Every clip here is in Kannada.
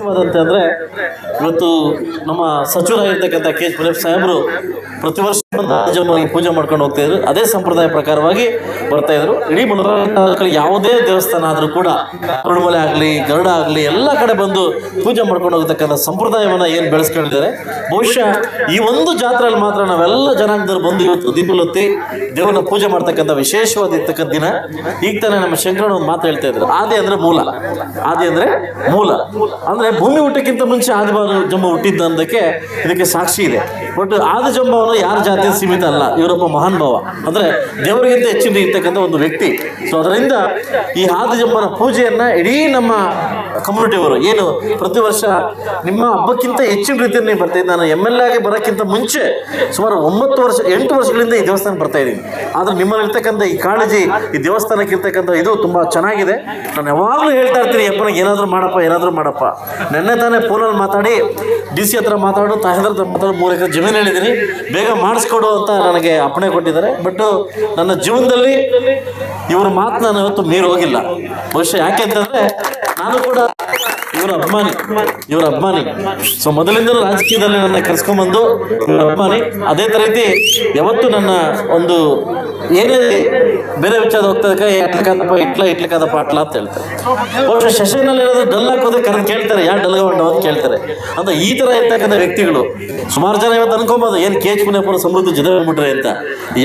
ವಿಶೇಷವಾದಂತೆ ಅಂದರೆ ಇವತ್ತು ನಮ್ಮ ಸಚಿವರಾಗಿರ್ತಕ್ಕಂಥ ಕೆ ಎಚ್ ಸಾಹೇಬರು ಪ್ರತಿ ವರ್ಷ ರಾಜಮ್ಮನಿಗೆ ಪೂಜೆ ಮಾಡ್ಕೊಂಡು ಹೋಗ್ತಾ ಇದ್ರು. ಅದೇ ಸಂಪ್ರದಾಯ ಪ್ರಕಾರವಾಗಿ ಬರ್ತಾ ಇದ್ರು. ಇಡೀ ಮನೋರಂಜನೆ ಯಾವುದೇ ದೇವಸ್ಥಾನ ಆದರೂ ಕೂಡ ಅರುಣಮಲೆ ಆಗಲಿ, ಗರುಡ ಆಗಲಿ, ಎಲ್ಲ ಕಡೆ ಬಂದು ಪೂಜೆ ಮಾಡ್ಕೊಂಡು ಹೋಗ್ತಕ್ಕಂಥ ಸಂಪ್ರದಾಯವನ್ನು ಏನು ಬೆಳೆಸ್ಕೊಂಡಿದ್ದಾರೆ? ಬಹುಶಃ ಈ ಒಂದು ಜಾತ್ರೆಯಲ್ಲಿ ಮಾತ್ರ ನಾವೆಲ್ಲ ಜನಾಂಗದವ್ರು ಬಂದು ಇವತ್ತು ದೀಪಲೊತ್ತಿ ದೇವರನ್ನ ಪೂಜೆ ಮಾಡ್ತಕ್ಕಂಥ ವಿಶೇಷವಾಗಿರ್ತಕ್ಕಂಥ ದಿನ. ಈಗ ತಾನೇ ನಮ್ಮ ಶಂಕರನ ಒಂದು ಮಾತು ಹೇಳ್ತಾ ಇದ್ರು. ಆದಿ ಅಂದರೆ ಮೂಲ. ಆದಿ ಅಂದರೆ ಮೂಲ. ಅಂದರೆ ಭೂಮಿ ಹುಟ್ಟಕ್ಕಿಂತ ಮುಂಚೆ ಆದಿಬಾರು ಜಂಬ ಹುಟ್ಟಿದ್ದ ಅನ್ನೋದಕ್ಕೆ ಇದಕ್ಕೆ ಸಾಕ್ಷಿ ಇದೆ. ಬಟ್ ಆದಿ ಜಂಬವನ್ನು ಯಾರ ಜಾತಿ ಸೀಮಿತ ಅಲ್ಲ. ಇವರೊಬ್ಬ ಮಹಾನ್ ಭಾವ. ಅಂದ್ರೆ ದೇವರಿಗಿಂತ ಹೆಚ್ಚಿನ ಇರ್ತಕ್ಕಂಥ ಒಂದು ವ್ಯಕ್ತಿ. ಸೊ ಅದರಿಂದ ಈ ಆದಿ ಜಂಬನ ಪೂಜೆಯನ್ನ ಇಡೀ ನಮ್ಮ ಕಮ್ಯುನಿಟಿಯವರು ಏನು ಪ್ರತಿ ವರ್ಷ ನಿಮ್ಮ ಹಬ್ಬಕ್ಕಿಂತ ಹೆಚ್ಚಿನ ರೀತಿಯಲ್ಲಿ ಬರ್ತಾ ನಾನು ಎಂ ಎಲ್ ಎಗೆ ಬರೋಕ್ಕಿಂತ ಮುಂಚೆ ಸುಮಾರು ಒಂಬತ್ತು ವರ್ಷ, ಎಂಟು ವರ್ಷಗಳಿಂದ ಈ ದೇವಸ್ಥಾನ ಬರ್ತಾ ಇದ್ದೀನಿ. ಆದ್ರೆ ನಿಮ್ಮಲ್ಲಿರ್ತಕ್ಕಂಥ ಈ ಕಾಳಜಿ, ಈ ದೇವಸ್ಥಾನಕ್ಕೆ ಇರ್ತಕ್ಕಂಥ ಇದು ತುಂಬಾ ಚೆನ್ನಾಗಿದೆ. ನಾನು ಯಾವಾಗಲೂ ಹೇಳ್ತಾ ಇರ್ತೀನಿ ಯಪ್ಪನಿಗೆ ಏನಾದರೂ ಮಾಡಪ್ಪ ಏನಾದರೂ ಮಾಡಪ್ಪ. ನೆನ್ನೆ ತಾನೇ ಫೋನಲ್ಲಿ ಮಾತಾಡಿ, ಡಿ ಸಿ ಹತ್ರ ಮಾತಾಡು ತಾಯಿ ಹತ್ರ ಮಾತಾಡು ಮೂರು ಎಕರೆ ಜಮೀನು ಹೇಳಿದ್ದೀನಿ. ಬೇಗ ಮಾಡಿಸ್ಕೊಡು ಅಂತ ನನಗೆ ಅಪ್ಪಣೆ ಕೊಟ್ಟಿದ್ದಾರೆ. ಬಟ್ ನನ್ನ ಜೀವನದಲ್ಲಿ ಇವ್ರ ಮಾತು ನಾನು ಇವತ್ತು ಮೀರಿ ಹೋಗಿಲ್ಲ. ಬಹುಶಃ ಯಾಕೆ ಅಂತಂದ್ರೆ ನಾನು ಕೂಡ ಇವರ ಅಭಿಮಾನಿ ಇವರ ಅಭಿಮಾನಿ. ಸೊ ಮೊದಲಿಂದಲೂ ರಾಜಕೀಯದಲ್ಲಿ ನನ್ನ ಕರೆಸ್ಕೊಂಬಂದು ಇವರ ಅಭಿಮಾನಿ. ಅದೇ ರೀತಿ ಯಾವತ್ತು ನನ್ನ ಒಂದು ಏನೇ ಬೇರೆ ವಿಚಾರ ಹೋಗ್ತದಕ್ಕ ಇಟ್ಲಕ್ಕದಪ್ಪ ಇಟ್ಲ ಇಟ್ಲಕ್ಕದಪ್ಪ ಅಟ್ಲ ಅಂತ ಹೇಳ್ತಾರೆ. ಬಹುಶಃ ಸೆಷನಲ್ಲಿ ಏನಾದ್ರು ಡಲ್ ಹಾಕೋದಕ್ಕೆ ಕರೆದು ಕೇಳ್ತಾರೆ, ಯಾರು ಡಲ್ ಅಂತ ಕೇಳ್ತಾರೆ. ಅಂತ ಈ ತರ ಇರ್ತಕ್ಕಂಥ ವ್ಯಕ್ತಿಗಳು ಸುಮಾರು ಜನ ಇವತ್ತು ಅನ್ಕೊಬೋದು, ಏನು ಕೆ ಎಚ್ ಪುಣ್ಯಪುರ ಸಮೃದ್ಧಿ ಜನ ಬಿಟ್ರೆ ಅಂತ.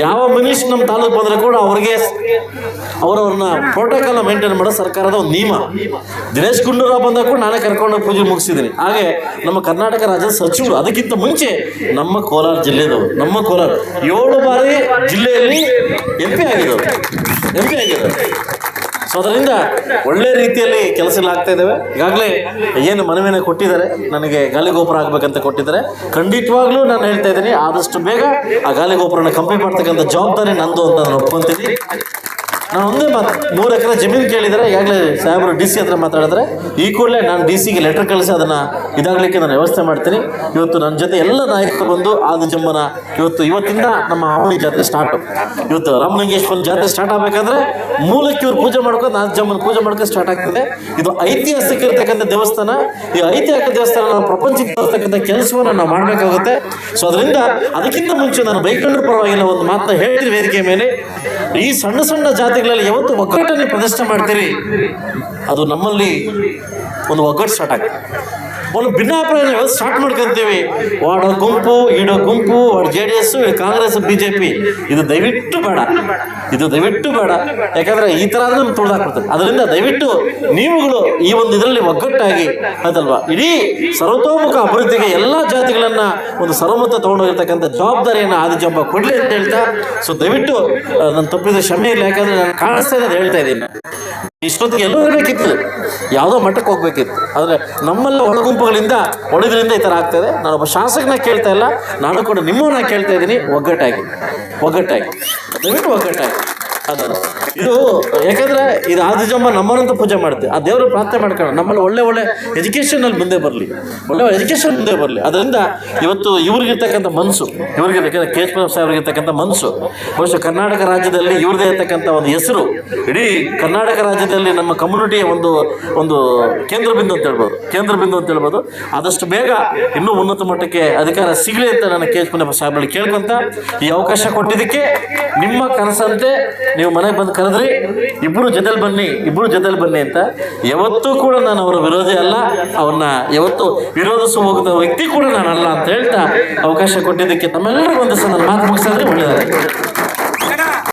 ಯಾವ ಮನುಷ್ಯ ನಮ್ಮ ತಾಲೂಕು ಬಂದ್ರೆ ಕೂಡ ಅವ್ರಿಗೆ ಅವರವ್ರನ್ನ ಪ್ರೋಟೋಕಾಲ್ ಮೇಂಟೈನ್ ಮಾಡೋ ಸರ್ಕಾರದ ಒಂದು ನಿಯಮ. ದಿನೇಶ್ ಗುಂಡೂರಾವ್ ಬಂದಾಗ ಕೂಡ ನಾನೇ ಕರ್ಕೊಂಡು ಪೂಜೆ ಮುಗಿಸಿದ್ದೀನಿ ಹಾಗೆ ನಮ್ಮ ಕರ್ನಾಟಕ ರಾಜ್ಯದ ಸಚಿವರು ಅದಕ್ಕಿಂತ ಮುಂಚೆ ನಮ್ಮ ಕೋಲಾರ ಜಿಲ್ಲೆದವರು, ನಮ್ಮ ಕೋಲಾರ ಏಳು ಬಾರಿ ಜಿಲ್ಲೆಯಲ್ಲಿ ಎಂ ಪಿ ಆಗಿದ್ದವರು ಎಂ ಪಿ ಆಗಿದ್ದಾರೆ. ಸೊ ಅದರಿಂದ ಒಳ್ಳೆ ರೀತಿಯಲ್ಲಿ ಕೆಲಸಗಳಾಗ್ತಾ ಇದ್ದಾವೆ. ಈಗಾಗಲೇ ಏನು ಮನವಿನ ಕೊಟ್ಟಿದ್ದಾರೆ, ನನಗೆ ಗಾಲಿ ಗೋಪುರ ಆಗಬೇಕಂತ ಕೊಟ್ಟಿದ್ದಾರೆ. ಖಂಡಿತವಾಗ್ಲೂ ನಾನು ಹೇಳ್ತಾ ಇದ್ದೀನಿ, ಆದಷ್ಟು ಬೇಗ ಆ ಗಾಲಿ ಗೋಪುರನ ಕಂಪ್ಲೀಟ್ ಮಾಡ್ತಕ್ಕಂಥ ಜವಾಬ್ದಾರಿ ನಂದು ಅಂತ ನಾನು ಒಪ್ಕೊಂತೀನಿ. ನಾನು ಒಂದೇ ಮಾತು. ಮೂರು ಎಕರೆ ಜಮೀನು ಕೇಳಿದರೆ ಈಗಾಗಲೇ ಸಾಹೇಬರು ಡಿ ಸಿ ಹತ್ರ ಮಾತಾಡಿದ್ರೆ ಈ ಕೂಡಲೇ ನಾನು ಡಿ ಸಿಗೆ ಲೆಟರ್ ಕಳಿಸಿ ಅದನ್ನು ಇದಾಗಲಿಕ್ಕೆ ನಾನು ವ್ಯವಸ್ಥೆ ಮಾಡ್ತೀನಿ. ಇವತ್ತು ನನ್ನ ಜೊತೆ ಎಲ್ಲ ನಾಯಕರು ಬಂದು ಆದು ಜಮ್ಮನ ಇವತ್ತು ಇವತ್ತಿಂದ ನಮ್ಮ ಅವಳಿ ಜಾತ್ರೆ ಸ್ಟಾರ್ಟು ಇವತ್ತು ರಾಮಲಿಂಗೇಶ್ವರ ಜಾತ್ರೆ ಸ್ಟಾರ್ಟ್ ಆಗಬೇಕಾದ್ರೆ ಮೂಲಕ್ಕೆ ಇವ್ರು ಪೂಜೆ ಮಾಡ್ಕೊಂಡು ಆದು ಜಮ್ಮನ ಪೂಜೆ ಮಾಡ್ಕೊಂಡು ಸ್ಟಾರ್ಟ್ ಆಗ್ತದೆ. ಇದು ಐತಿಹಾಸಿಕ ಇರತಕ್ಕಂಥ ದೇವಸ್ಥಾನ. ಈ ಐತಿಹಾಸಿಕ ದೇವಸ್ಥಾನ ನಾವು ಪ್ರಪಂಚಕ್ಕೆ ಬರ್ತಕ್ಕಂಥ ಕೆಲಸವನ್ನು ನಾವು ಮಾಡಬೇಕಾಗುತ್ತೆ. ಸೊ ಅದರಿಂದ ಅದಕ್ಕಿಂತ ಮುಂಚೆ ನಾನು ಬೈಕೊಂಡ್ರ ಪರವಾಗಿಲ್ಲ, ಒಂದು ಮಾತನ್ನ ಹೇಳ್ತೀನಿ ವೇದಿಕೆ ಮೇಲೆ. ಈ ಸಣ್ಣ ಸಣ್ಣ ಜಾತಿಗಳಲ್ಲಿ ಯಾವತ್ತು ಒಗ್ಗಟ್ಟನ್ನು ಪ್ರದರ್ಶನ ಮಾಡ್ತೀರಿ? ಅದು ನಮ್ಮಲ್ಲಿ ಒಂದು ಒಗ್ಗಟ್ಟು ಸ್ಟಾರ್ಟ್ ಆಗುತ್ತೆ. ಒಂದು ಭಿನ್ನಾಭಿಪ್ರಾಯ ಯಾವತ್ತು ಸ್ಟಾರ್ಟ್ ಮಾಡ್ಕೊಂತೀವಿ. ವಾಡೋ ಗುಂಪು ಈಡೋ ಗುಂಪು ವಾಡ J D S Congress, B J P. ಇದು ದಯವಿಟ್ಟು ಬೇಡ. ಇದು ದಯವಿಟ್ಟು ಬೇಡ. ಯಾಕಂದ್ರೆ ಈ ಥರ ಅಂದ್ರೆ ತುಳಿದಾಕ್ಬಿಡ್ತಾರೆ ಅದರಿಂದ ದಯವಿಟ್ಟು ನೀವುಗಳು ಈ ಒಂದು ಇದರಲ್ಲಿ ಒಗ್ಗಟ್ಟಾಗಿ, ಅದಲ್ವಾ? ಇಡೀ ಸರ್ವತೋಮುಖ ಅಭಿವೃದ್ಧಿಗೆ ಎಲ್ಲ ಜಾತಿಗಳನ್ನ ಒಂದು ಸರ್ವಮತ ತಗೊಂಡೋಗಿರ್ತಕ್ಕಂಥ ಜವಾಬ್ದಾರಿಯನ್ನು ಜಬ್ಬ ಕೊಡ್ಲಿ ಅಂತ ಹೇಳ್ತಾ ಸೊ ದಯವಿಟ್ಟು ನನ್ನ ತಪ್ಪಿದ ಕ್ಷಮೆ ಇಲ್ಲ ಯಾಕಂದ್ರೆ ನಾನು ಕಾಣಿಸ್ತಾ ಇದೆ ಹೇಳ್ತಾ ಇದ್ದೀನಿ. ಇಷ್ಟೊತ್ತಿಗೆ ಎಲ್ಲೋ ಇರಬೇಕಿತ್ತು ಯಾವುದೋ ಮಟ್ಟಕ್ಕೆ ಹೋಗ್ಬೇಕಿತ್ತು. ಆದರೆ ನಮ್ಮೆಲ್ಲ ಒಳಗುಂಪುಗಳಿಂದ ಒಳದ್ರಿಂದ ಈ ಥರ ಆಗ್ತದೆ. ನಾನೊಬ್ಬ ಶಾಸಕನ ಕೇಳ್ತಾ ಇಲ್ಲ. ನಾನು ಕೂಡ ನಿಮ್ಮನ್ನ ಕೇಳ್ತಾ ಇದ್ದೀನಿ. ಒಗ್ಗಟ್ಟಾಗಿ. ಒಗ್ಗಟ್ಟಾಗಿ. ದಯವಿಟ್ಟು ಒಗ್ಗಟ್ಟಾಗಿ. ಅದು. ಇದು, ಯಾಕಂದ್ರೆ ಇದು ಆದಿಜಮ್ಮ ನಮ್ಮನ್ನಂತ ಪೂಜೆ ಮಾಡುತ್ತೆ. ಆ ದೇವರು ಪ್ರಾರ್ಥನೆ ಮಾಡ್ಕೊಂಡು ನಮ್ಮಲ್ಲಿ ಒಳ್ಳೆ ಒಳ್ಳೆ ಎಜುಕೇಷನಲ್ಲಿ ಮುಂದೆ ಬರಲಿ. ಒಳ್ಳೆ ಎಜುಕೇಷನ್ ಮುಂದೆ ಬರಲಿ. ಅದರಿಂದ ಇವತ್ತು ಇವ್ರಿಗಿರ್ತಕ್ಕಂಥ ಮನಸ್ಸು ಇವ್ರಿಗೆ ಬೇಕಾದ್ರೆ ಕೆ ಎಚ್ ಪಿ ಸಾಹೇಬ್ರಿಗಿರ್ತಕ್ಕಂಥ ಮನಸ್ಸು ಬಹುಶಃ ಕರ್ನಾಟಕ ರಾಜ್ಯದಲ್ಲಿ ಇವ್ರದೇ ಇರ್ತಕ್ಕಂಥ ಒಂದು ಹೆಸರು. ಇಡೀ ಕರ್ನಾಟಕ ರಾಜ್ಯದಲ್ಲಿ ನಮ್ಮ ಕಮ್ಯುನಿಟಿಯ ಒಂದು ಒಂದು ಕೇಂದ್ರ ಬಿಂದು ಅಂತ ಹೇಳ್ಬೋದು. ಕೇಂದ್ರ ಬಿಂದು ಅಂತ ಹೇಳ್ಬೋದು. ಆದಷ್ಟು ಬೇಗ ಇನ್ನೂ ಉನ್ನತ ಮಟ್ಟಕ್ಕೆ ಅಧಿಕಾರ ಸಿಗಲಿ ಅಂತ ನಾನು ಕೆ ಎಚ್ ಪಿ ಸಾಹೇಬ್ರಲ್ಲಿ ಕೇಳ್ಕೊಂತ ಈ ಅವಕಾಶ ಕೊಟ್ಟಿದ್ದಕ್ಕೆ ನಿಮ್ಮ ಕನಸಂತೆ ನೀವು ಮನೆಗೆ ಬಂದು ಕರೆದ್ರಿ ಇಬ್ಬರು ಜೊತೆಲಿ ಬನ್ನಿ ಇಬ್ಬರು ಜೊತೆಲಿ ಬನ್ನಿ ಅಂತ. ಯಾವತ್ತೂ ಕೂಡ ನಾನು ಅವರ ವಿರೋಧಿ ಅಲ್ಲ. ಅವನ್ನ ಯಾವತ್ತು ವಿರೋಧಿಸಿ ಹೋಗಿದ ವ್ಯಕ್ತಿ ಕೂಡ ನಾನಲ್ಲ ಅಂತ ಹೇಳ್ತಾ ಅವಕಾಶ ಕೊಟ್ಟಿದ್ದಕ್ಕೆ ತಮ್ಮೆಲ್ಲರಿಗೂ ಒಂದು ಸಲ ನಾನು ಮಾತು ಮುಗಿಸ್ತೀನಿ